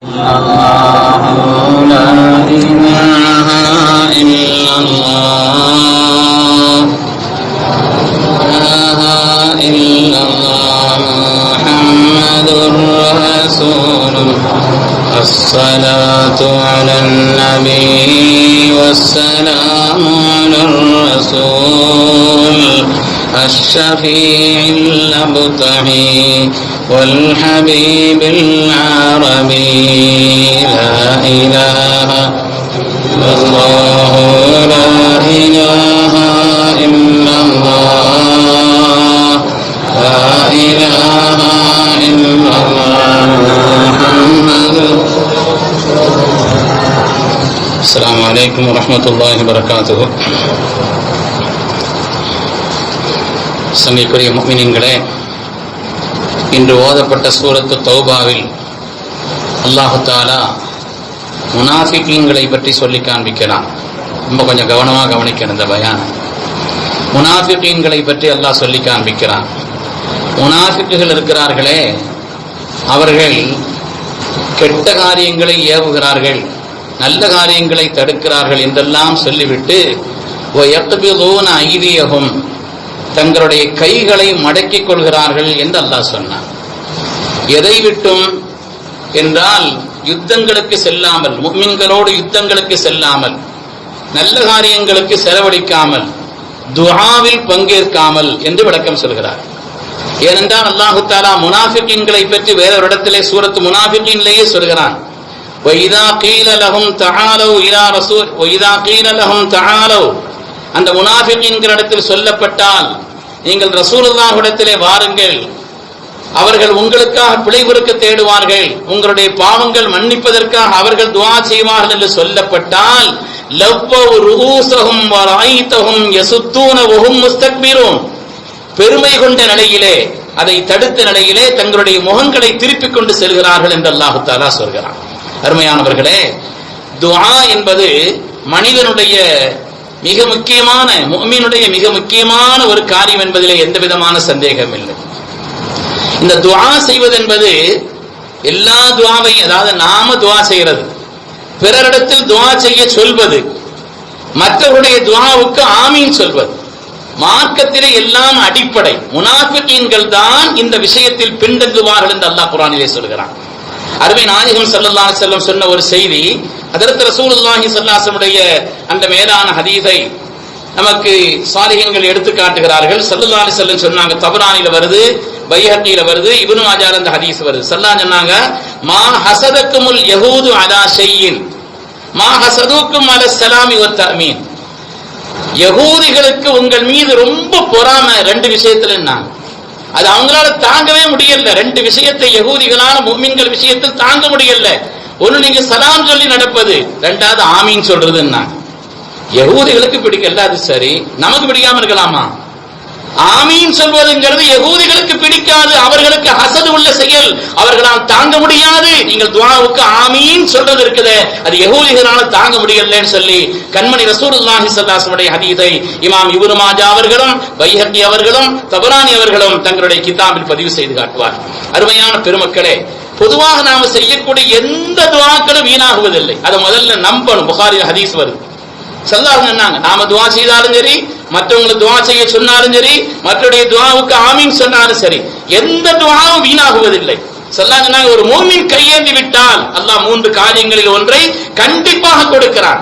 لا إله إلا الله لا إله إلا الله محمد رسول الصلاة على النبي والسلام على الرسول. الشفيع الأبطحي والحبيب العربي لا إله إلا الله لا إله إلا الله لا إله إلا الله محمد السلام عليكم ورحمة الله وبركاته சங்கைக்குரிய முக்மினின்களே இன்று ஓதப்பட்ட சூரத்து தௌபாவில் அல்லாஹாலா தாலா பற்றி சொல்லி காண்பிக்கிறான் ரொம்ப கொஞ்சம் கவனமாக கவனிக்கணும் இந்த பயான். முனாஃபிகீன்களை பற்றி அல்லாஹ் சொல்லி காண்பிக்கிறான். முனாஃபிக்குகள் இருக்கிறார்களே அவர்கள் கெட்ட காரியங்களை ஏவுகிறார்கள் நல்ல காரியங்களை தடுக்கிறார்கள் என்றெல்லாம் சொல்லிவிட்டு ஐதியகும் தங்களுடைய கைகளை மடக்கிக் கொள்கிறார்கள் என்று அல்லாஹ் சொன்னான் எதை விட்டும் என்றால் யுத்தங்களுக்கு செல்லாமல் முக்மின்களோடு யுத்தங்களுக்கு செல்லாமல் நல்ல காரியங்களுக்கு செலவழிக்காமல் துஹாவில் பங்கேற்காமல் என்று விளக்கம் சொல்கிறார் ஏனென்றால் அல்லாஹு தாலா முனாஃபிக்கின்களை பற்றி வேறொரு இடத்திலே சூரத்து முனாஃபிக்கின்லேயே சொல்கிறான் وَإِذَا قِيلَ لَهُمْ تَعَالَوْا إِلَى رَسُولِ وَإِذَا قِيلَ لَهُمْ تَعَالَوْا அந்த உணாவின் என்கிற இடத்தில் சொல்லப்பட்டால் நீங்கள் ரசூலுல்லாஹ்விடத்திலே வாருங்கள். அவர்கள் உங்களுக்காக பிழை தேடுவார்கள். உங்களுடைய பாவங்கள் மன்னிப்பதற்காக அவர்கள் துவா செய்வார்கள் என்று சொல்லப்பட்டால் லவ்வவு ருஊசஹும் வராயித்தஹும் யசுத்தூன வஹும் பெருமை கொண்ட நிலையிலே அதை தடுத்த நிலையிலே தங்களுடைய முகங்களை திருப்பிக் கொண்டு செல்கிறார்கள் என்று அல்லாஹு தாலா சொல்கிறான். அருமையானவர்களே துவா என்பது மனிதனுடைய மிக முக்கியமான மோமீனுடைய மிக முக்கியமான ஒரு காரியம் என்பதிலே எந்த விதமான சந்தேகம் இல்லை. இந்த துவா செய்வது என்பது எல்லா துவாவையும் அதாவது நாம துவா செய்கிறது. பிறரிடத்தில் துவா செய்ய சொல்வது மற்றவருடைய துவாவுக்கு ஆமீன் சொல்வது. மார்க்கத்திலே எல்லாம் அடிப்படை. முனாஃபிகீன்கள் தான் இந்த விஷயத்தில் பின்தங்குவார்கள் என்று அல்லாஹ் குரானிலே சொல்கிறான். அருமை நாயகம் ஸல்லல்லாஹு செல்லம் சொன்ன ஒரு செய்தி அதற்கு ரசூலுல்லாஹி சல்லாசனுடைய அந்த மேலான ஹதீஸை நமக்கு சாலிகங்கள் எடுத்து காட்டுகிறார்கள். ஸல்லல்லாஹு அலி செல்லம் சொன்னாங்க தபரானில வருது பைஹக்கில வருது இவனு ஆஜார் அந்த ஹதீஸ் வருது. சல்லா சொன்னாங்க மா ஹசதக்குமுல் யகூது அலா செய்யின் மா ஹசதுக்கும் அல சலாமி ஒரு தமீன் யகூதிகளுக்கு உங்கள் மீது ரொம்ப பொறாமை ரெண்டு விஷயத்துல நான் அது அவங்களால தாங்கவே முடியல. ரெண்டு விஷயத்தை யகூதிகளான மும்மின்கள் விஷயத்தில் தாங்க முடியல. ஒன்னு நீங்க சலாம் சொல்லி நடப்பது ரெண்டாவது ஆமின்னு சொல்றதுன்னா. யகூதிகளுக்கு பிடிக்கல அது சரி. நமக்கு பிடிக்காம இருக்கலாமா? ஆமீன் சொல்வதுங்கிறது யகூதிகளுக்கு பிடிக்காது அவர்களுக்கு ஹசது உள்ள அவர்களால் தாங்க முடியாது. நீங்கள் துவாவுக்கு ஆமீன் சொல்றது இருக்குது. அது யகூதிகளால தாங்க முடியலன்னு சொல்லி கண்மணி ரசூலுல்லாஹி ஸல்லல்லாஹு ஹதீதை இமாம் இப்னு மாஜா அவர்களும் பைஹக்கி அவர்களும் தபரானி அவர்களும் தங்களுடைய கிதாபில் பதிவு செய்து காட்டுவார். அருமையான பெருமக்களே பொதுவாக நாம செய்யக்கூடிய எந்த துவாக்களும் வீணாகுவதில்லை. அதை முதல்ல நம்பணும். புகாரில் ஹதீஸ் வருது. சல்லாஹ் சொன்னாங்க நாம துவா செய்தாலும் சரி மற்றவங்களை துவா செய்ய சொன்னாலும் சரி மற்றடைய துவாவுக்கு ஆமீன் சொன்னாலும் சரி எந்த துவாவும் வீணாகுவதில்லை. சல்லாஹ் சொன்னாங்க ஒரு மூமின் கையேந்தி விட்டால் அல்லாஹ் மூன்று காரியங்களில் ஒன்றை கண்டிப்பாக கொடுக்கிறான்.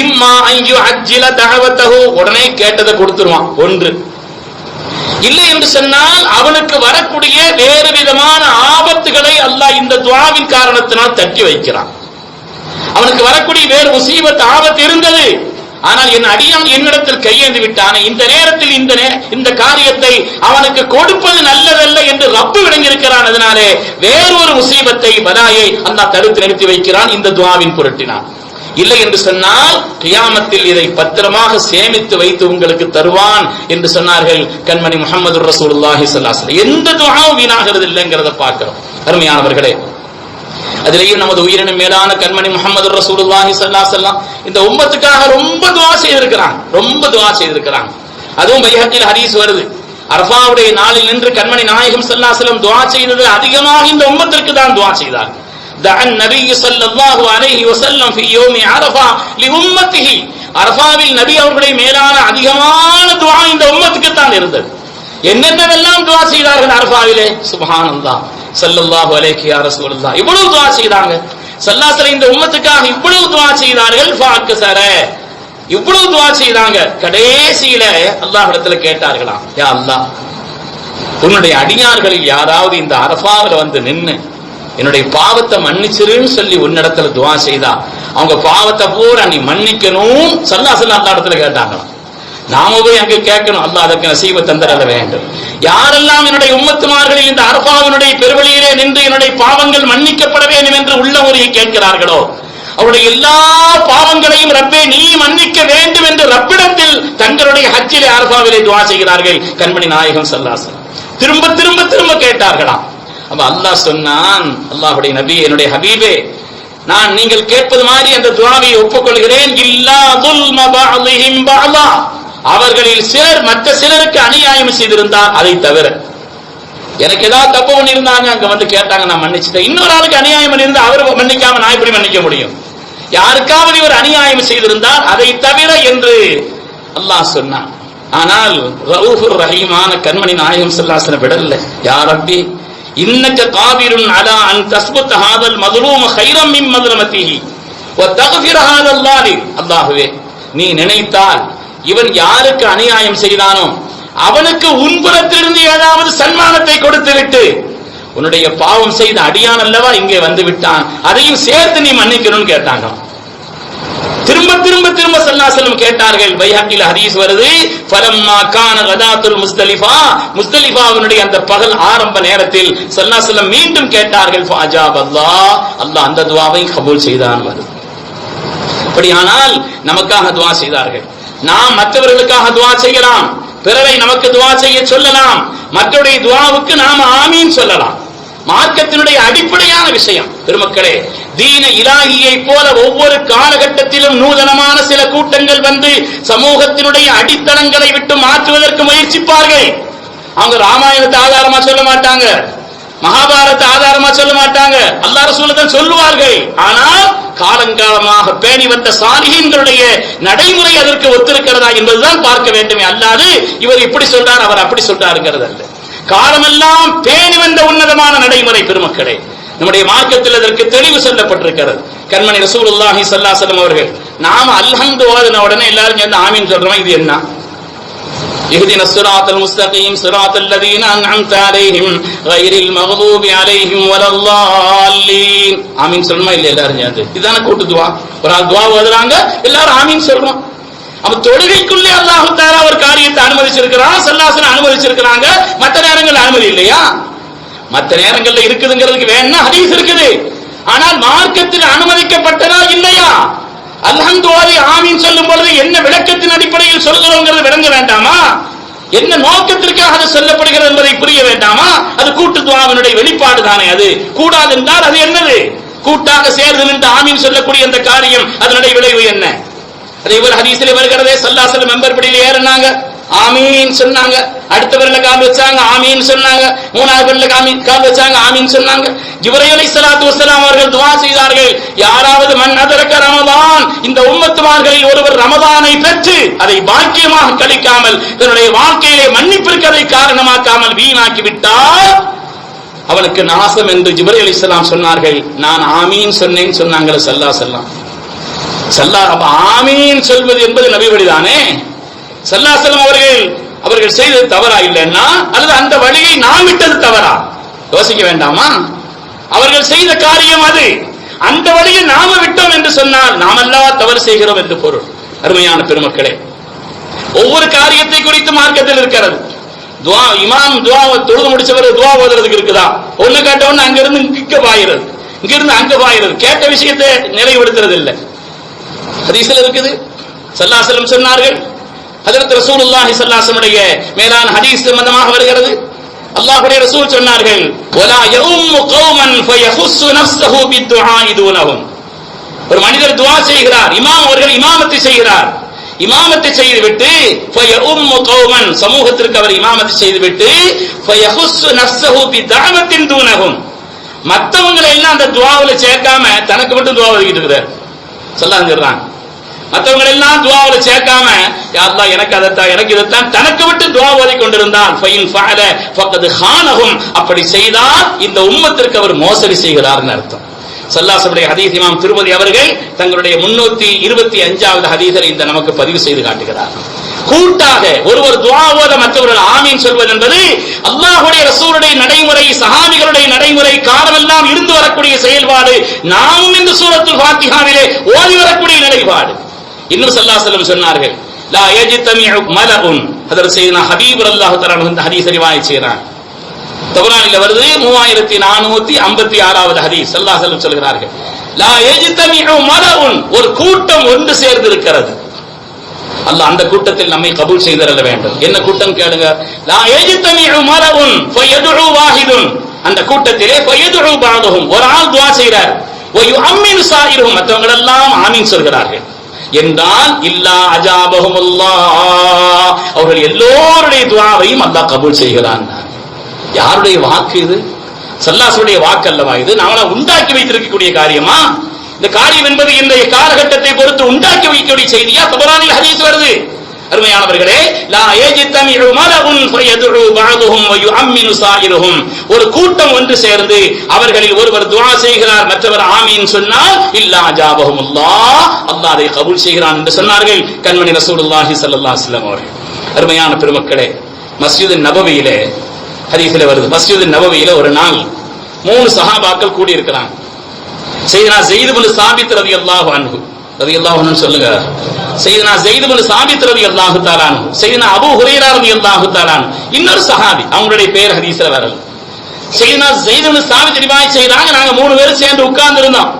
இம்மா ஐயோ அஜில தகவத்தகு உடனே கேட்டதை கொடுத்துருவான் ஒன்று. இல்லை என்று சொன்னால் அவனுக்கு வரக்கூடிய வேறு விதமான ஆபத்துகளை அல்லாஹ் இந்த துவாவின் காரணத்தினால் தட்டி வைக்கிறான். அவனுக்கு வரக்கூடிய வேறு முசீபத் ஆபத்து இருந்தது. ஆனால் என் அடியான் என்னிடத்தில் கையேந்து விட்டானே. இந்த நேரத்தில் இந்த இந்த காரியத்தை அவனுக்கு கொடுப்பது நல்லதல்ல என்று ரப்பு விளங்கியிருக்கிறான். அதனாலே வேறொரு முசீபத்தை பதாயை அல்லாஹ் தடுத்து நிறுத்தி வைக்கிறான். இந்த துவாவின் பொருட்டினான். இல்லை என்று சொன்னால் கியாமத்தில் இதை பத்திரமாக சேமித்து வைத்து உங்களுக்கு தருவான் என்று சொன்னார்கள் கண்மணி முகமது ரசூலுல்லாஹி ஸல்லல்லாஹு எந்த துவாவும் வீணாகிறது இல்லைங்கிறத பார்க்கிறோம். அருமையானவர்களே அதிலேயும் நமது உயிரினும் மேலான கண்மணி முகமது ரசூலுல்லாஹி ஸல்லல்லாஹு அலைஹி வஸல்லம் இந்த உம்மத்துக்காக ரொம்ப துஆ செய்திருக்கிறான் ரொம்ப துஆ செய்திருக்கிறான் அதுவும் பைஹக்கில் ஹதீஸ் வருது அரஃபாவுடைய நாளில் நின்று கண்மணி நாயகம் ஸல்லல்லாஹு அலைஹி வஸல்லம் துஆ செய்தது அதிகமாக இந்த உம்மத்திற்கு தான் துஆ செய்தார் دعا النبي صلى الله عليه وسلم في يوم عرفة لأمته அரபாவில் நபி அவர்களை மேலான அதிகமான துவா இந்த உம்மத்துக்கு தான் இருந்தது என்னென்னவெல்லாம் துவா செய்தார்கள் அரபாவிலே? சுபஹானல்லாஹ். ஸல்லல்லாஹு அலைஹி யா ரசூலுல்லாஹ். இவ்வளவு துவா செய்தாங்க. சல்லாசல இந்த உம்மத்துக்காக இவ்வளவு துவா செய்தார்கள். ஃபாக்கசர இவ்வளவு துவா செய்தாங்க. கடைசியில அல்லாஹ் இடத்துல கேட்டார்களாம் யா அல்லாஹ் உன்னுடைய அடியார்களில் யாராவது இந்த அரபாவில் வந்து நின்னு என்னுடைய பாவத்தை மன்னிச்சிருன்னு சொல்லி உன்னிடத்துல துவா செய்தா அவங்க பாவத்தை பூரா நீ மன்னிக்கணும். சல்லாசல அல்லா இடத்துல கேட்டாங்களாம். நாம போய் அங்கே கேட்கணும். அல்லாஹ் அதற்கு நசீப தந்தரல வேண்டும். யாரெல்லாம் என்னுடைய உம்மத்துமார்களில் இந்த அரபாவினுடைய பெருவழியிலே நின்று என்னுடைய பாவங்கள் மன்னிக்கப்பட வேண்டும் என்று உள்ள உரையை கேட்கிறார்களோ அவருடைய எல்லா பாவங்களையும் ரப்பே நீ மன்னிக்க வேண்டும் என்று ரப்பிடத்தில் தங்களுடைய ஹச்சிலே அரபாவிலே துவா செய்கிறார்கள். கண்மணி நாயகம் சல்லாசன் திரும்ப திரும்ப திரும்ப கேட்டார்களாம். அப்ப அல்லாஹ் சொன்னான் அல்லாஹுடைய நபி என்னுடைய ஹபீபே நான் நீங்கள் கேட்பது மாதிரி அந்த துவாவை ஒப்புக்கொள்கிறேன். இல்லா துல்ம பாலா அவர்களில் சிலர் மற்ற சிலருக்கு அநியாயம் செய்திருந்தார் அதை தவிர. எனக்கு ஏதாவது தப்பு பண்ணியிருந்தாங்க அங்க வந்து கேட்டாங்க நான் மன்னிச்சிட்டேன். இன்னொரு ஆளுக்கு அநியாயம் பண்ணியிருந்தா அவர் மன்னிக்காம நான் எப்படி மன்னிக்க முடியும்? யாருக்காவது இவர் அநியாயம் செய்திருந்தால் அதை தவிர என்று அல்லாஹ் சொன்னான். ஆனால் ரவுஃபுர் ரஹீமான கண்மணி நாயகம் ஸல்லல்லாஹு விடல யார் அப்படி இன்னக்க காவிரும் அலா அன் தஸ்புத் ஹாதல் மதுலூம ஹைரம் மின் மதுலமத்திஹி வ தக்ஃபிர ஹாதல் லாலிம் நீ நினைத்தால் இவன் யாருக்கு அநியாயம் செய்தானோ அவனுக்கு உன்புறத்திலிருந்து ஏதாவது சன்மானத்தை கொடுத்து விட்டு உன்னுடைய பாவம் செய்த அடியான் அல்லவா இங்கே வந்து விட்டான். அதையும் சேர்த்து நீ மன்னிக்கணும்னு கேட்டாங்க திரும்ப திரும்ப திரும்ப செல்லும் கேட்டார்கள். பைஹக்கில் ஹதீஸ் வருது பலம்மா கான கதாத்துல் முஸ்தலிஃபா. முஸ்தலிஃபாவினுடைய அந்த பகல் ஆரம்ப நேரத்தில் சல்லாசலம் மீண்டும் கேட்டார்கள் ஃபாஜாப் அல்லாஹ் அல்லாஹ் அந்த துவாவை கபூல் செய்தான். வருது அப்படியானால் நமக்காக துவா செய்தார்கள். நாம் மற்றவர்களுக்காக துவா செய்யலாம். பிறரை நமக்கு துவா செய்ய சொல்லலாம். மற்றவருடைய துவாவுக்கு நாம் ஆமீன் சொல்லலாம். மார்க்கத்தினுடைய அடிப்படையான விஷயம் பெருமக்களே தீன இலாகியை போல ஒவ்வொரு காலகட்டத்திலும் நூதனமான சில கூட்டங்கள் வந்து சமூகத்தினுடைய அடித்தளங்களை விட்டு மாற்றுவதற்கு முயற்சிப்பார்கள். அவங்க ராமாயணத்தை ஆதாரமா சொல்ல மாட்டாங்க. மகாபாரத ஆதாரமா சொல்ல மாட்டாங்க. அல்லா ரசூல சொல்லுவார்கள். ஆனால் காலங்காலமாக பேணி வந்த சாலிஹீன்களுடைய நடைமுறை அதற்கு ஒத்திருக்கிறதா என்பதுதான் பார்க்க வேண்டுமே அல்லாது இவர் இப்படி சொல்றார் அவர் அப்படி சொல்றாருங்கிறது அல்ல. காலமெல்லாம் பேணி வந்த உன்னதமான நடைமுறை பெருமக்களே நம்முடைய மார்க்கத்தில் அதற்கு தெளிவு சொல்லப்பட்டிருக்கிறது. கண்மணி ரசூலுல்லாஹி ஸல்லல்லாஹு அவர்கள் நாம அல்ஹந்து ஓதன உடனே எல்லாரும் சேர்ந்து ஆமீன் சொல்றோம்? இது என்ன? اهدنا الصراط المستقيم صراط الذين أنعمت عليهم غير المغضوب عليهم ولا الضالين ஆமீன் சொல்லணுமா இல்ல எல்லாரும் சேர்ந்து இதான கூட்டு துவா ஒரு ஆள் துவா ஓதுறாங்க எல்லாரும் ஆமீன் சொல்றோம் அப்ப தொழுகைக்குள்ளே அல்லாஹு தாலா ஒரு காரியத்தை அனுமதிச்சிருக்கிறான் சல்லாசன அனுமதிச்சிருக்கிறாங்க மற்ற நேரங்கள்ல அனுமதி இல்லையா மற்ற நேரங்கள்ல இருக்குதுங்கிறதுக்கு வேணா ஹதீஸ் இருக்குது ஆனால் மார்க்கத்தில் அனுமதிக்கப்பட்டதா இல்லையா அல்ஹம்து ஆமீன் சொல்லும் பொழுது என்ன விளக்கத்தின் அடிப்படையில் சொல்கிறோங்கிறது விளங்க வேண்டாமா? என்ன நோக்கத்திற்காக அது சொல்லப்படுகிறது என்பதை புரிய வேண்டாமா? அது கூட்டு துவாவினுடைய வெளிப்பாடு தானே அது. கூடாது என்றால் அது என்னது? கூட்டாக சேர்ந்து நின்று ஆமீன் சொல்லக்கூடிய அந்த காரியம் அதனுடைய விளைவு என்ன? அதே போல ஹதீசிலே வருகிறதே சல்லாசல மெம்பர் படியில் ஏறினாங்க. ஆமீன் சொன்னாங்க. அடுத்த வரல கால் வச்சாங்க. ஆமீன் சொன்னாங்க. மூணாவது வரல காமீன் கால் வச்சாங்க. ஆமீன் சொன்னாங்க. இப்ராஹிம் அலி சலாத்து வசலாம் அவர்கள் துவா செய்தார்கள். யாராவது மண் அதரக்க ரமதான் இந்த உம்மத்துமார்களில் ஒருவர் ரமதானை பெற்று அதை பாக்கியமாக கழிக்காமல் தன்னுடைய வாழ்க்கையிலே மன்னிப்பிற்கு அதை காரணமாக்காமல் வீணாக்கி விட்டால் அவனுக்கு நாசம் என்று ஜிபரி அலி இஸ்லாம் சொன்னார்கள். நான் ஆமீன் சொன்னேன் சொன்னாங்களே சல்லா செல்லாம். சல்லா ஆமீன் சொல்வது என்பது நபிபடிதானே? சல்லாசலம் அவர்கள் அவர்கள் செய்தது தவறா இல்லைன்னா அல்லது அந்த வழியை நாம் விட்டது தவறா? யோசிக்க வேண்டாமா? அவர்கள் செய்த காரியம் அது. அந்த வழியை நாம விட்டோம் என்று சொன்னால் நாமெல்லா தவறு செய்கிறோம் என்று பொருள். அருமையான பெருமக்களே ஒவ்வொரு காரியத்தை குறித்து மார்க்கத்தில் இருக்கிறது. துவா இமாம் துவா தொழுது முடிச்சவர் துவா ஓதுறதுக்கு இருக்குதா? ஒண்ணு கேட்ட ஒண்ணு அங்கிருந்து இங்க பாயிறது. இங்கிருந்து அங்க பாயிறது. கேட்ட விஷயத்தை நிலைப்படுத்துறது இல்லை ஹதீஸ்ல இருக்குது. சல்லாசலம் சொன்னார்கள் ஹஜரத் ரசூலுல்லாஹி சல்லாசனுடைய மேலான ஹதீஸ் சம்பந்தமாக வருகிறது. அல்லாஹுடைய ரசூல் சொன்னார்கள் ஒலா யஉம்மு கௌமன் ஃபயஹுஸ்ஸு நஃப்ஸஹு பித்துஆஇ தூனஹும். ஒரு மனிதர் துஆ செய்கிறார் இமாம் அவர்கள் இமாமத்தை செய்கிறார். இமாமத்தை செய்துவிட்டு ஃபயஉம்மு கௌமன் சமூகத்திற்கு அவர் இமாமத்தை செய்துவிட்டு ஃபயஹுஸ்ஸு நஃப்ஸஹு பிதஅவத்தின் தூனஹும். மற்றவங்களை எல்லாம் அந்த துவாவுல சேர்க்காம தனக்கு மட்டும் துவா ஒதுக்கிட்டு இருக்கிறார். சொல்லாங்க மற்றவங்க எல்லாம் துவாவில் சேர்க்காம யா எனக்கு அதைத்தான் எனக்கு இதைத்தான் தனக்கு விட்டு துவா ஓதி கொண்டிருந்தான். ஃபைன் அப்படி செய்தால் இந்த உம்மத்திற்கு அவர் மோசடி செய்கிறார்னு அர்த்தம். சல்லாசனுடைய ஹதீஸ் இமாம் திருமதி அவர்கள் தங்களுடைய முன்னூத்தி இருபத்தி அஞ்சாவது ஹதீசரை இந்த நமக்கு பதிவு செய்து காட்டுகிறார். கூட்டாக ஒருவர் துவா ஓத மற்றவர்கள் ஆமீன் சொல்வது என்பது அல்லாஹுடைய ரசூருடைய நடைமுறை சஹாபிகளுடைய நடைமுறை காலமெல்லாம் இருந்து வரக்கூடிய செயல்பாடு. நாமும் இந்த சூரத்து பாத்திகாவிலே ஓதி வரக்கூடிய நிலைப்பாடு. இன்னும் சல்லாசலம் சொன்னார்கள் லா யஜ்தமிஉ மலஉன். ஹதரத் சையதுனா ஹபீப் அல்லாஹு தஆலா வந்து ஹதீஸ் ரிவாயத் செய்றாங்க தபரானில வருது மூவாயிரத்தி நானூத்தி ஐம்பத்தி ஆறாவது ஹதீஸ் சல்லாசலம் சொல்கிறார்கள் லா யஜ்தமிஉ மலஉன். ஒரு கூட்டம் ஒன்று சேர்ந்து இருக்கிறது அல்லாஹ் அந்த கூட்டத்தில் நம்மை கபூல் செய்தரல வேண்டும். என்ன கூட்டம் கேளுங்க லா யஜ்தமிஉ மலஉன் ஃபயதுஉ வாஹிதுன். அந்த கூட்டத்திலே ஃபயதுஉ பஅதுஹும் ஒரு ஆள் துஆ செய்றார் வயுஅம்மினு அம்மின் மற்றவங்க மற்றவங்களெல்லாம் ஆமீன் சொல்கிறார்கள். என்றால் இல்லா அஜாபஹும் அவர்கள் எல்லோருடைய துவாவையும் அல்லாஹ் கபூல் செய்கிறான். யாருடைய வாக்கு இது? சல்லாசுடைய வாக்கு அல்லவா இது? நாமளா உண்டாக்கி வைத்திருக்கக்கூடிய காரியமா? இந்த காரியம் என்பது இன்றைய காலகட்டத்தை பொறுத்து உண்டாக்கி வைக்கக்கூடிய செய்தியா? தபரானில் ஹதீஸ் வருது. அருமையானவர்களே லா ஏஜித்தமிழு மலஉன் ஃபயதுஉ பஅதுஹும் வயுஅம்மினு சாயிருஹும். ஒரு கூட்டம் ஒன்று சேர்ந்து அவர்களில் ஒருவர் துஆ செய்கிறார் மற்றவர் ஆமீன் சொன்னால் இல்லா ஜாபஹும் அல்லாஹ் அல்லாஹ் அதை கபூல் செய்கிறான் என்று சொன்னார்கள் கண்மணி ரசூலுல்லாஹி ஸல்லல்லாஹு அலைஹி வஸல்லம் அவர்கள். அருமையான பெருமக்களே மஸ்ஜித் நபவியிலே ஹதீஸ்ல வருது மஸ்ஜித் நபவியில ஒரு நாள் மூணு சஹாபாக்கள் கூடி இருக்கிறாங்க செய்தனா ஜெயிது பின் சாபித் ரலியல்லாஹு அன்ஹு. ரலியல்லாஹு அன்ஹு சொல்லுங்க. செய்தனா ஜெயிது பின் சாபித் ரலியல்லாஹு தஆலா அன்ஹு செய்தனா அபூ ஹுரைரா ரலியல்லாஹு தஆலா அன்ஹு இன்னொரு சஹாபி அவங்களுடைய பேர் ஹதீஸ்ல வரல. செய்தனா ஜெயிது பின் சாபித் ரிவாயத் செய்றாங்க நாங்க மூணு பேரும் சேர்ந்து உட்கார்ந்து இருந்தோம்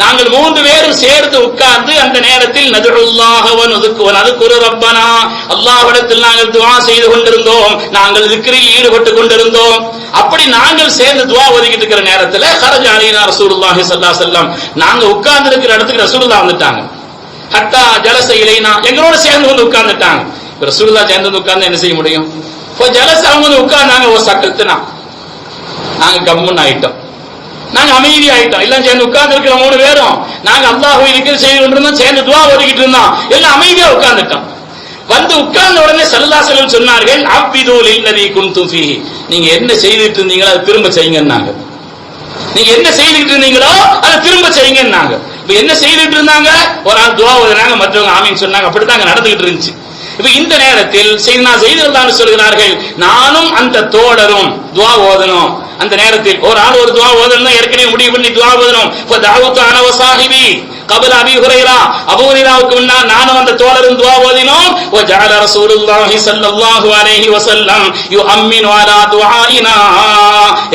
நாங்கள் மூன்று பேரும் சேர்ந்து உட்கார்ந்து அந்த நேரத்தில் நதுருல்லாகவன் ஒதுக்குவன் அது குரு ரப்பனா அல்லாஹிடத்தில் நாங்கள் துவா செய்து கொண்டிருந்தோம். நாங்கள் திக்ரில் ஈடுபட்டு கொண்டிருந்தோம். அப்படி நாங்கள் சேர்ந்து துவா ஒதுக்கிட்டு இருக்கிற நேரத்தில் ஹரஜ அலைனா ரசூலுல்லாஹி சல்லா செல்லம் நாங்கள் நாங்க உட்கார்ந்து இருக்கிற இடத்துக்கு ரசூலுல்லாஹ் வந்துட்டாங்க. ஹத்தா ஜலச இலைனா எங்களோட சேர்ந்து வந்து உட்கார்ந்துட்டாங்க. இப்ப சேர்ந்து வந்து உட்கார்ந்து என்ன செய்ய முடியும்? இப்போ ஜலச அவங்க வந்து உட்கார்ந்தாங்க ஒரு சட்டத்துனா நாங்க கம்முன்னு ஆயிட்டோம். நாங்க அமைதி ஆயிட்டோம் எல்லாம் சேர்ந்து உட்கார்ந்து இருக்கிற மூணு பேரும். நாங்க அல்லாஹ் இருக்கிற செய்து கொண்டிருந்தோம் சேர்ந்து துவா ஒதுக்கிட்டு இருந்தோம். எல்லாம் அமைதியா உட்கார்ந்துட்டோம். வந்து உட்கார்ந்த உடனே சல்லாசலம் சொன்னார்கள் அவ்விதூல் இல்லதி குன்தும் நீங்க என்ன செய்துட்டு இருந்தீங்களோ அதை திரும்ப செய்யுங்கன்னாங்க. நீங்க என்ன செய்துட்டு இருந்தீங்களோ அதை திரும்ப செய்யுங்கன்னாங்க. இப்ப என்ன செய்துட்டு இருந்தாங்க? ஒரு ஆள் துவா ஓதுனாங்க மற்றவங்க ஆமின்னு சொன்னாங்க. அப்படித்தாங்க நடந்துகிட்டு இருந்துச்சு. இப்ப இந்த நேரத்தில் செய்தனா செய்திருந்தான்னு சொல்கிறார்கள் நானும் அந்த தோழரும் துவா ஓதனும் அந்த நேரத்தில் ஒரு ஆள் ஒரு துவா ஓதணும் ஏற்கனவே முடிவு பண்ணி துவா ஓதணும். இப்ப தாவுத்து அனவ சாஹிபி. கபல் அபி ஹுரைரா. அபூ ஹுரைராவுக்கு முன்னால் நானும் அந்த தோழரும் துவா ஓதினோம். ஓ ஜால ரசூலுல்லாஹி ஸல்லல்லாஹு அலைஹி வஸல்லம் யுஅம்மினு அலா துஆயினா.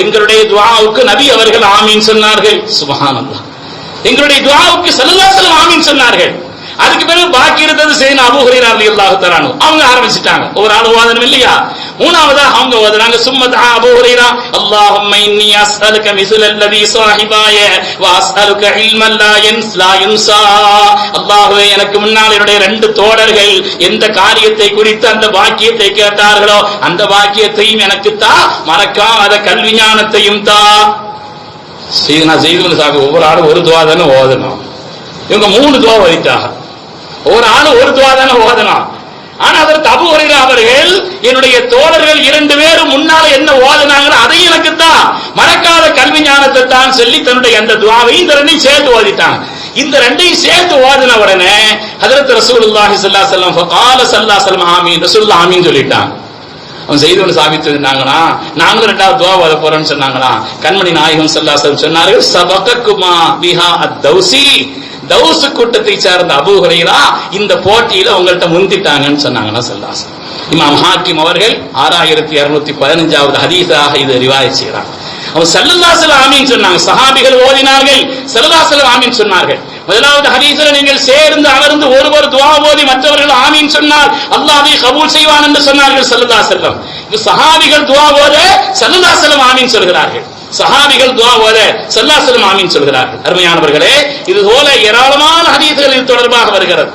எங்களுடைய துஆவுக்கு நபி அவர்கள் ஆமீன் சொன்னார்கள். சுபஹானல்லாஹ். எங்களுடைய துஆவுக்கு ஸல்லல்லாஹு அலைஹி வஸல்லம் ஆமீன் சொன்னார்கள். அதுக்கு பிறகு பாக்கி இருந்தது செய்யணும் அபு ஹுரைரா ரலியல்லாஹு அல்லாஹு அன்ஹு. அவங்க ஆரம்பிச்சிட்டாங்க. ஒரு ஆள் ஓதணும் இல்லையா? மூணாவதா அவங்க ஓதுறாங்க சும்மத் அபு ஹுரைரா. அல்லாஹும்ம இன்னி அஸ்அலுக மிஸ்ல அல்லதி சாஹிபாய வ அஸ்அலுக இல்மன் லா யன்ஸ் லா யுன்சா அல்லாஹ்வே எனக்கு முன்னால் என்னுடைய ரெண்டு தோழர்கள் எந்த காரியத்தை குறித்து அந்த வாக்கியத்தை கேட்டார்களோ அந்த வாக்கியத்தையும் எனக்கு தா. மறக்காத கல்வி ஞானத்தையும் தா. செய்து செய்து சாக ஒவ்வொரு ஆளும் ஒரு துவா தானே ஓதணும். இவங்க மூணு துவா ஓதிட்டாங்க. ஒரு ஆளு ஒரு துவா தானே ஓதணும் ஆனா அதற்கு அபு அவர்கள் என்னுடைய தோழர்கள் இரண்டு பேரும் முன்னால என்ன ஓதுனாங்களோ அதையும் எனக்கு தான் மறக்காத கல்வி ஞானத்தை தான் சொல்லி தன்னுடைய அந்த துவாவை இந்த ரெண்டையும் சேர்த்து ஓதிட்டாங்க இந்த ரெண்டையும் சேர்த்து ஓதின உடனே ஹதரத் ரசூலுல்லாஹி சல்லா செல்லம் கால சல்லா செல்லம் ஆமீன் ரசூல்லா ஆமீன் சொல்லிட்டான். அவன் செய்து ஒன்று சாபித்திருந்தாங்களா நாங்களும் ரெண்டாவது துவா ஓத போறோம்னு சொன்னாங்களா? கண்மணி நாயகம் ஸல்லல்லாஹு சொன்னார்கள் சபகக்குமா பிஹா அத்தௌசி தௌசு கூட்டத்தை சார்ந்த அபு ஹுரைரா இந்த போட்டியில உங்கள்ட்ட முந்திட்டாங்கன்னு சொன்னாங்கன்னா சொல்லாசன் இமாம் ஹாக்கிம் அவர்கள் ஆறாயிரத்தி இருநூத்தி பதினஞ்சாவது ஹதீஸாக இது ரிவாயத் செய்கிறார். அவங்க சல்லல்லாசல ஆமீன் சொன்னாங்க. சஹாபிகள் ஓதினார்கள். சல்லல்லாசல ஆமீன் சொன்னார்கள். முதலாவது ஹதீஸ்ல நீங்கள் சேர்ந்து அமர்ந்து ஒருவர் துவா ஓதி மற்றவர்கள் ஆமீன் சொன்னால் அல்லாஹ் அதை கபூல் செய்வான் என்று சொன்னார்கள் சல்லல்லாஹு செல்லம் இது சஹாபிகள் துவா ஓத சல்லல்லாஹு செல்லம் ஆமீன் சொல்கிறார்கள். சஹாபிகள் துவா ஓத செல்லும் ஆமீன் சொல்கிறார்கள். அருமையானவர்களே இது போல ஏராளமான ஹதீசுகள் இது தொடர்பாக வருகிறது.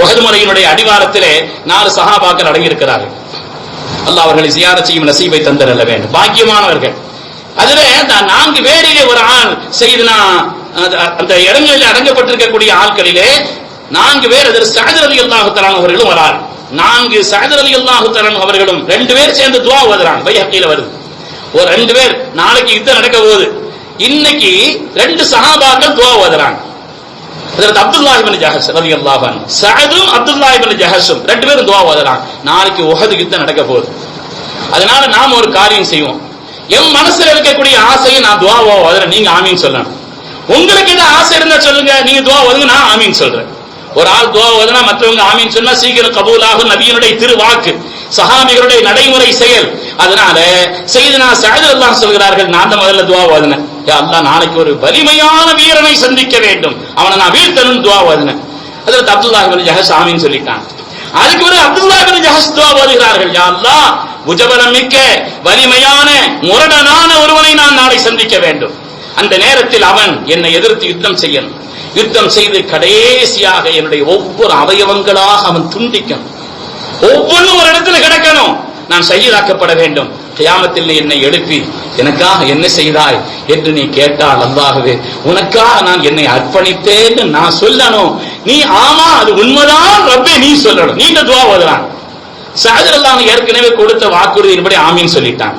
உகது முறையினுடைய அடிவாரத்திலே நாலு சஹாபாக்கள் அடங்கியிருக்கிறார்கள். அல்லாஹ் அவர்களை சியார செய்யும் நசீபை தந்திரல்ல வேண்டும். பாக்கியமானவர்கள். அதுல நான்கு பேரிலே ஒரு ஆள் செய்தனா அந்த இடங்களில் அடங்கப்பட்டிருக்கக்கூடிய ஆட்களிலே நான்கு பேர் அதில் சாதர் அலி அல்லாஹு அவர்களும் வரார். நான்கு சாதர் அலி அல்லாஹு அவர்களும் ரெண்டு பேர் சேர்ந்து துவா ஓதுறாங்க. பைஹக்கில வருது. ஒரு ரெண்டு பேர் நாளைக்கு யுத்தம் நடக்க போகுது இன்னைக்கு ரெண்டு சஹாபாக்கள் துவா ஓதுறாங்க. அதற்கு அப்துல்லா இப்னு ஜஹஷ் ரலியல்லாஹு அன்ஹு. சஅதும் அப்துல்லா இப்னு ஜஹஷும் ரெண்டு பேரும் துவா ஓதுறாங்க. நாளைக்கு உஹது யுத்தம் நடக்க போகுது அதனால நாம ஒரு காரியம் செய்வோம். என் மனசுல இருக்கக்கூடிய ஆசையை நான் துவாவா ஓதுறேன். நீங்க ஆமீன் சொல்லணும். உங்களுக்கு என்ன ஆசை இருந்தா சொல்லுங்க. நீங்க துவா ஓதுங்க நான் ஆமீன் சொல்றேன். ஒரு ஆள் துவா ஓதுனா மற்றவங்க ஆமீன் சொன்னா சீக்கிரம் கபூலாகும் நபியினுடைய திருவாக்கு. சஹாபிகளுடைய நடைமுறை செயல். அதனால செய்தனா சஹதல்லாஹ் சொல்கிறார்கள் நான் தான் முதல்ல துவா ஓதுனேன். யா அல்லாஹ் நாளைக்கு ஒரு வலிமையான வீரனை சந்திக்க வேண்டும். அவனை நான் வீழ்த்தனும் துவா ஓதுனேன். அதற்கு அப்துல்லாஹ் இப்னு ஜஹஷ் சொல்லிட்டான் அதுக்கு ஒரு அப்துல்லா இப்னு துவா ஓதுகிறார்கள் யா அல்லா புஜபலம் மிக்க வலிமையான முரடனான ஒருவனை நான் நாளை சந்திக்க வேண்டும். அந்த நேரத்தில் அவன் என்னை எதிர்த்து யுத்தம் செய்யணும். யுத்தம் செய்து கடைசியாக என்னுடைய ஒவ்வொரு அவயவங்களாக அவன் துண்டிக்கணும். ஒவ்வொன்றும் ஒரு இடத்துல கிடக்கணும். நான் சையதாக்கப்பட வேண்டும். கியாமத்தில் நீ என்னை எழுப்பி எனக்காக என்ன செய்தாய் என்று நீ கேட்டால் அல்லாகவே உனக்காக நான் என்னை அர்ப்பணித்தேன்னு நான் சொல்லணும். நீ ஆமா அது உண்மைதான் ரப்பே நீ சொல்லணும். நீங்க துவா ஓதுறான். சாதரல்லான் ஏற்கனவே கொடுத்த வாக்குறுதியின்படி ஆமின்னு சொல்லிட்டான்.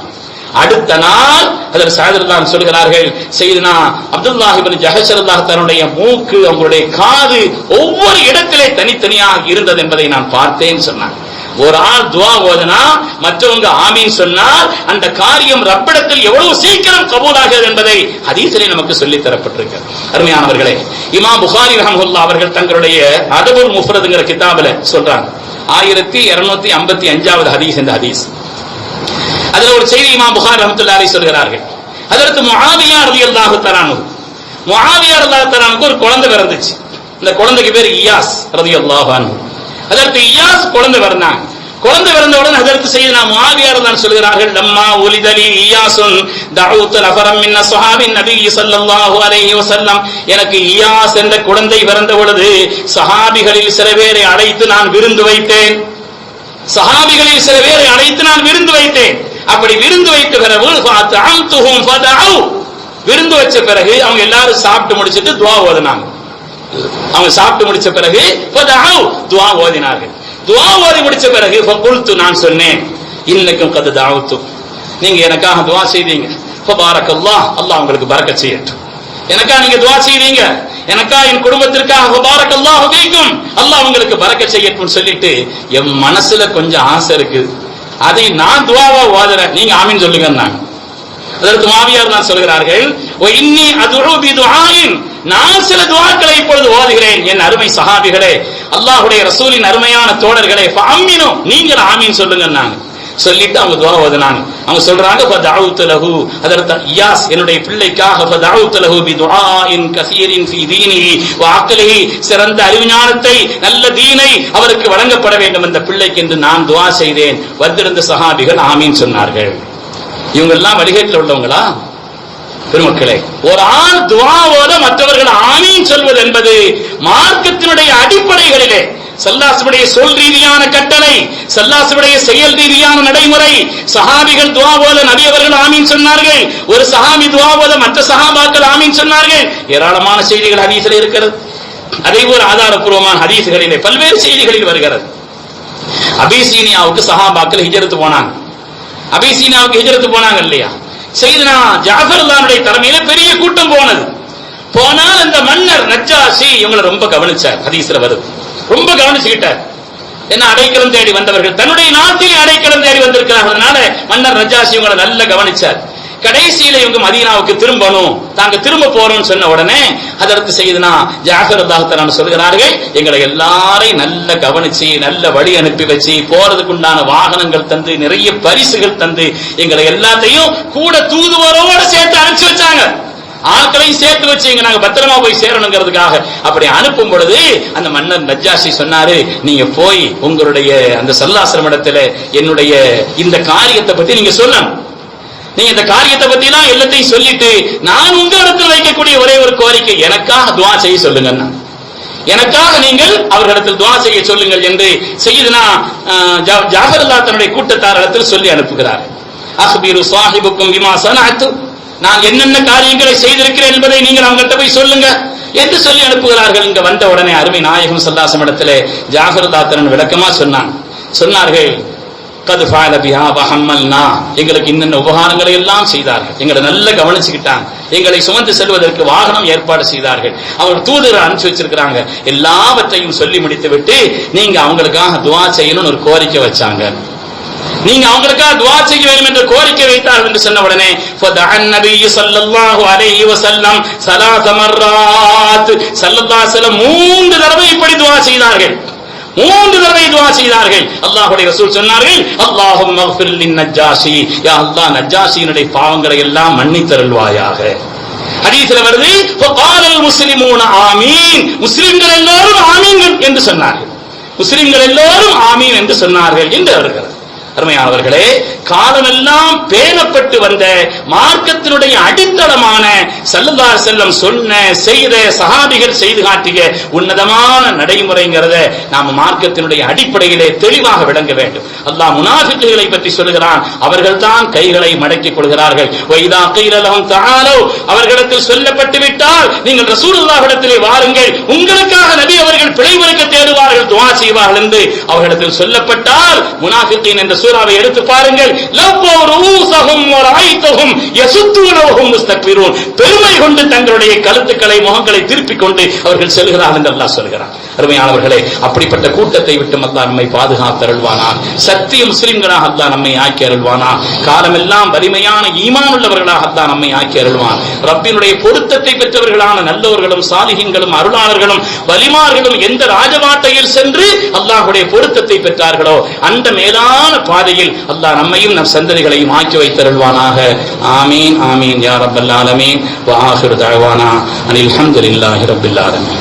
அடுத்த நாள் அதில் சாதரல்லான் சொல்கிறார்கள் செய்தனா அப்துல்லாஹ் இப்னு ஜஹஷரல்லாஹ் தன்னுடைய மூக்கு அவங்களுடைய காது ஒவ்வொரு இடத்திலே தனித்தனியாக இருந்தது என்பதை நான் பார்த்தேன் சொன்னான். ஒரு ஆள் துவா ஓதனா மற்றவங்க ஆமீன் சொன்னால் அந்த காரியம் ரப்பிடத்தில் எவ்வளவு சீக்கிரம் கபூலாகிறது என்பதை ஹதீஸிலே நமக்கு சொல்லி தரப்பட்டிருக்கு. அருமையானவர்களே இமாம் புகாரி ரஹமுல்லா அவர்கள் தங்களுடைய அதபுல் முஃபரதுங்கிற கிதாபில் சொல்றாங்க. ஆயிரத்தி இருநூத்தி ஐம்பத்தி அஞ்சாவது ஹதீஸ் இந்த ஹதீஸ். அதுல ஒரு செய்தி இமாம் புகார் ரஹமத்துல்லா அலி சொல்கிறார்கள். அதற்கு முஆவியா ரலியல்லாஹு தரானு முகாவியா ரலியல்லாஹு தரானுக்கு ஒரு குழந்தை பிறந்துச்சு. இந்த குழந்தைக்கு பேர் இயாஸ் ரதி அன்ஹு. அதற்கு இயாஸ் குழந்தை பிறந்தாங்க குழந்தை பிறந்தவுடன் அதற்கு செய்து நாம் முஆவியார் தான் சொல்கிறார்கள் லம்மா ஒலிதலி இயாசுன் தஅவுத் நபரம் மின் ஸஹாபின் நபி ஸல்லல்லாஹு அலைஹி வசல்லம் எனக்கு இயாஸ் என்ற குழந்தை பிறந்த பொழுது சஹாபிகளில் சில பேரை அழைத்து நான் விருந்து வைத்தேன். சஹாபிகளில் சில பேரை அழைத்து நான் விருந்து வைத்தேன். அப்படி விருந்து வைத்த பிறகு விருந்து வச்ச பிறகு அவங்க எல்லாரும் சாப்பிட்டு முடிச்சிட்டு துவா ஓதுனாங்க. அவங்க சாப்பிட்டு முடிச்ச பிறகு துவா ஓதினார்கள். துவா ஓதி முடிச்ச பிறகு ஃபகுல்து நான் சொன்னேன் இன்னைக்கும் கது தாவுத்து. நீங்க எனக்காக துவா செய்தீங்க. பாரக்கல்லா அல்லாஹ் உங்களுக்கு பறக்க செய்யட்டும். எனக்கா நீங்க துவா செய்வீங்க எனக்கா என் குடும்பத்திற்காக பாரக்கல்லா ஃபீக்கும் அல்லாஹ் உங்களுக்கு பறக்க செய்யட்டும் சொல்லிட்டு என் மனசுல கொஞ்சம் ஆசை இருக்கு. அதை நான் துவாவா ஓதுறேன். நீங்க ஆமீன் சொல்லுங்க அதற்கு மாவியார் தான் சொல்கிறார்கள் இன்னி அதுஉ துஆயின். நான் சில துவாக்களை இப்பொழுது ஓதுகிறேன். என் அருமை சஹாபிகளே அல்லாஹுடைய ரசூலின் அருமையான தோழர்களே ஃபஅம்மினு. நீங்கள் ஆமீன் சொல்லுங்கன்னாங்க. சொல்லிட்டு அவங்க துவா ஓதுனாங்க. அவங்க சொல்றாங்க ஃபதஅவுது லஹு. அதற்கு இயாஸ் என்னுடைய பிள்ளைக்காக ஃபதஅவுது லஹு பி துஆஇன் கஸீரின் ஃபீ தீனிஹி. வ அக்லிஹி சிறந்த அறிவுஞானத்தை நல்ல தீனை அவருக்கு வழங்கப்பட வேண்டும் அந்த பிள்ளைக்கு என்று நான் துவா செய்தேன். வந்திருந்த சஹாபிகள் ஆமீன் சொன்னார்கள். இவங்க எல்லாம் வழிகேட்டில் உள்ளவங்களா? பெருமக்களே ஒரு ஆள் துவாவோட மற்றவர்கள் ஆமீன் சொல்வது என்பது மார்க்கத்தினுடைய அடிப்படைகளிலே. சல்லாசுடைய சொல் ரீதியான கட்டளை சல்லாசுடைய செயல் ரீதியான நடைமுறை. சஹாபிகள் துவாவோல நபி அவர்கள் ஆமீன் சொன்னார்கள். ஒரு சஹாபி துவாவோல மற்ற சஹாபாக்கள் ஆமீன் சொன்னார்கள். ஏராளமான செய்திகள் ஹதீசில் இருக்கிறது. அதே ஒரு ஆதாரப்பூர்வமான ஹதீசுகளிலே பல்வேறு செய்திகளில் வருகிறது. அபிசீனியாவுக்கு சஹாபாக்கள் ஹிஜரத்து போனாங்க. அபிசீனாவுக்கு ஹிஜரத்து போனாங்க இல்லையா? செய்தனா ஜாஃபர்லானுடைய தலைமையில பெரிய கூட்டம் போனது. போனால் அந்த மன்னர் நஜ்ஜாசி இவங்களை ரொம்ப கவனிச்சார் ஹதீஸ்ல வருது. ரொம்ப கவனிச்சுக்கிட்டார். என்ன அடைக்கலம் தேடி வந்தவர்கள் தன்னுடைய நாட்டிலே அடைக்கலம் தேடி வந்திருக்கிறார்கள். அதனால மன்னர் நஜாசி இவங்களை நல்ல கவனிச்சார். கடைசியில இவங்க மதீனாவுக்கு திரும்பணும் தாங்க திரும்ப போறோம்னு சொன்ன உடனே அதற்கு செய்தனா ஜாஃபர் அல்லாஹ் சொல்கிறார்கள் எங்களை எல்லாரையும் நல்ல கவனிச்சு நல்ல வழி அனுப்பி வச்சு போறதுக்குண்டான வாகனங்கள் தந்து நிறைய பரிசுகள் தந்து எங்களை எல்லாத்தையும் கூட தூதுவரோட சேர்த்து அனுப்பிச்சு வச்சாங்க. ஆட்களையும் சேர்த்து வச்சு இங்க நாங்க பத்திரமா போய் சேரணுங்கிறதுக்காக அப்படி அனுப்பும் பொழுது அந்த மன்னர் நஜ்ஜாசி சொன்னாரு நீங்க போய் உங்களுடைய அந்த சல்லாசிரமிடத்துல என்னுடைய இந்த காரியத்தை பத்தி நீங்க சொல்லணும். நீ இந்த காரியத்தை பத்தி எல்லாம் எல்லாத்தையும் சொல்லிட்டு நான் உங்க இடத்துல வைக்கக்கூடிய ஒரே ஒரு கோரிக்கை எனக்காக துவா செய்ய சொல்லுங்கன்னா. எனக்காக நீங்கள் அவர்களிடத்தில் துவா செய்ய சொல்லுங்கள் என்று செய்யுதுனா ஜாகர்லா தன்னுடைய கூட்டத்தாரிடத்தில் சொல்லி அனுப்புகிறார். அஹ்பீரு சாஹிபுக்கும் விமாசனாத்து நான் என்னென்ன காரியங்களை செய்திருக்கிறேன் என்பதை நீங்கள் அவங்கள்ட்ட போய் சொல்லுங்க என்று சொல்லி அனுப்புகிறார்கள். இங்க வந்த உடனே அருமை நாயகம் சல்லாசம் இடத்துல ஜாஃபர் விளக்கமா சொன்னான். சொன்னார்கள் கது ஃபால பிஹா வஹம்மல்னா எங்களுக்கு இன்னென்ன உபகாரங்களை எல்லாம் செய்தார்கள். எங்களை நல்லா கவனிச்சுக்கிட்டாங்க. எங்களை சுமந்து செல்வதற்கு வாகனம் ஏற்பாடு செய்தார்கள். அவங்க தூதர் அனுப்பிச்சு வச்சிருக்கிறாங்க. எல்லாவற்றையும் சொல்லி முடித்து விட்டு நீங்க அவங்களுக்காக துவா செய்யணும்னு ஒரு கோரிக்கை வச்சாங்க. நீங்க அவங்களுக்காக துவா செய்ய வேண்டும் என்று கோரிக்கை வைத்தார் என்று சொன்ன உடனே மூன்று தடவை இப்படி துவா செய்தார்கள். மூன்று தடவை துவா செய்தார்கள். அல்லாஹுடைய ரசூல் சொன்னார்கள் அல்லாஹும் மக்ஃபிர் நஜ்ஜாசி. யா அல்லாஹ் நஜ்ஜாசியினுடைய பாவங்களை எல்லாம் மன்னித்தருள்வாயாக ஹதீஸ்ல வருது ஃபகாலல் முஸ்லிமூன ஆமீன். முஸ்லிம்கள் எல்லோரும் ஆமீன் என்று சொன்னார்கள். முஸ்லிம்கள் எல்லோரும் ஆமீன் என்று சொன்னார்கள் என்று வருகிறது அருமையானவர்களே காலமெல்லாம் பேணப்பட்டு வந்த மார்க்கத்தினுடைய அடித்தளமான சல்லல்லாஹு செல்லம் சொன்ன செய்த சகாபிகள் செய்து காட்டிய உன்னதமான நடைமுறைங்கிறத நாம் மார்க்கத்தினுடைய அடிப்படையிலே தெளிவாக விளங்க வேண்டும். அல்லாஹ் முனாஃபிக்குகளை பற்றி சொல்லுகிறான். அவர்கள் தான் கைகளை மடக்கிக் கொள்கிறார்கள். வைதா அவர்களிடத்தில் சொல்லப்பட்டு விட்டால் நீங்கள் ரசூலுல்லாஹ்விடத்திலே வாருங்கள். உங்களுக்காக நபி அவர்கள் பிழைவருக்க தேடுவார்கள் துவா செய்வார்கள் என்று அவர்களிடத்தில் சொல்லப்பட்டால் முனாஃபிகீன் என்ற சூறாவை எடுத்து பாருங்கள். லவ் யசுத்தூனஹும் முஸ்தக்பிரூன். பெருமை கொண்டு தங்களுடைய கழுத்துக்களை முகங்களை திருப்பிக் கொண்டு அவர்கள் செல்கிறார்கள் என்று அல்லாஹ் சொல்கிறான். அருமையானவர்களே அப்படிப்பட்ட கூட்டத்தை விட்டு அல்லாஹ் நம்மை பாதுகாத்தருள்வானான் சத்திய முஸ்லிம்களாக அல்லாஹ் நம்மை ஆக்கி அருள்வானா காலமெல்லாம் வலிமையான ஈமான் உள்ளவர்களாக அல்லாஹ் நம்மை ஆக்கி அருள்வான் ரப்பினுடைய பொருத்தத்தை பெற்றவர்களான நல்லவர்களும் சாலிகங்களும் அருளாளர்களும் வலிமார்களும் எந்த ராஜவாட்டையில் சென்று அல்லாஹுடைய பொருத்தத்தை பெற்றார்களோ அந்த மேலான பாதையில் அல்லாஹ் நம்மையும் நம் சந்ததிகளையும் ஆக்கி வைத்தருள்வானாக. ஆமீன் ஆமீன் யா ரப்பல் ஆலமீன். வ ஆஹிரு தஅவானா அனில் ஹம்துலில்லாஹி ரப்பில் ஆலமீன்.